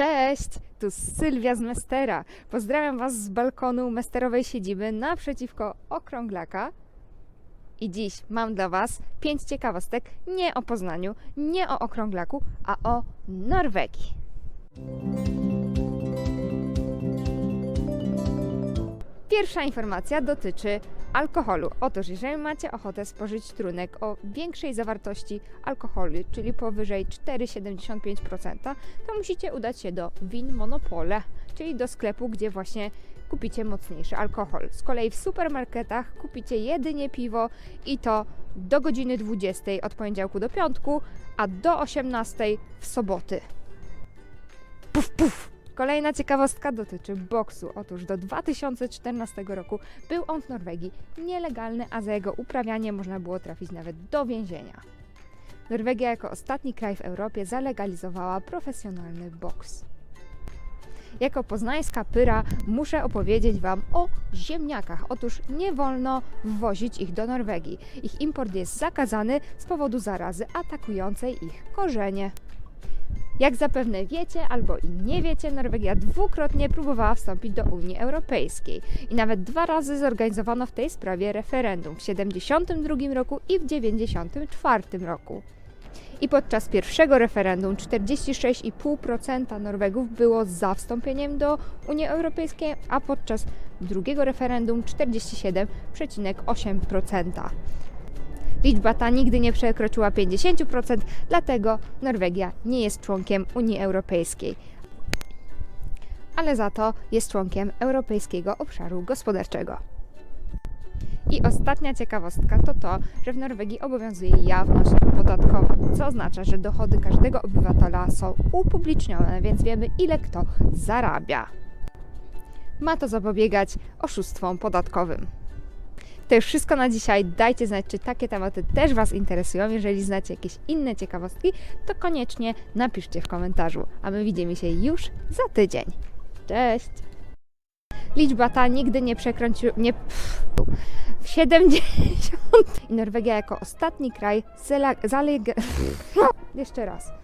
Cześć, tu Sylwia z Mestera. Pozdrawiam Was z balkonu mesterowej siedziby naprzeciwko Okrąglaka. I dziś mam dla Was pięć ciekawostek nie o Poznaniu, nie o Okrąglaku, a o Norwegii. Pierwsza informacja dotyczy alkoholu. Otóż, jeżeli macie ochotę spożyć trunek o większej zawartości alkoholu, czyli powyżej 4,75%, to musicie udać się do Win Monopole, czyli do sklepu, gdzie właśnie kupicie mocniejszy alkohol. Z kolei w supermarketach kupicie jedynie piwo i to do godziny 20 od poniedziałku do piątku, a do 18 w soboty. Puf, puf! Kolejna ciekawostka dotyczy boksu. Otóż do 2014 roku był on w Norwegii nielegalny, a za jego uprawianie można było trafić nawet do więzienia. Norwegia jako ostatni kraj w Europie zalegalizowała profesjonalny boks. Jako poznańska pyra muszę opowiedzieć Wam o ziemniakach. Otóż nie wolno wwozić ich do Norwegii. Ich import jest zakazany z powodu zarazy atakującej ich korzenie. Jak zapewne wiecie albo i nie wiecie, Norwegia dwukrotnie próbowała wstąpić do Unii Europejskiej i nawet dwa razy zorganizowano w tej sprawie referendum w 1972 roku i w 1994 roku. I podczas pierwszego referendum 46,5% Norwegów było za wstąpieniem do Unii Europejskiej, a podczas drugiego referendum 47,8%. Liczba ta nigdy nie przekroczyła 50%, dlatego Norwegia nie jest członkiem Unii Europejskiej. Ale za to jest członkiem Europejskiego Obszaru Gospodarczego. I ostatnia ciekawostka to to, że w Norwegii obowiązuje jawność podatkowa, co oznacza, że dochody każdego obywatela są upublicznione, więc wiemy ile kto zarabia. Ma to zapobiegać oszustwom podatkowym. To już wszystko na dzisiaj. Dajcie znać, czy takie tematy też Was interesują. Jeżeli znacie jakieś inne ciekawostki, to koniecznie napiszcie w komentarzu. A my widzimy się już za tydzień. Cześć! Liczba ta nigdy nie przekroczyła. Nie. W 70. I Norwegia jako ostatni kraj zalega. Jeszcze raz.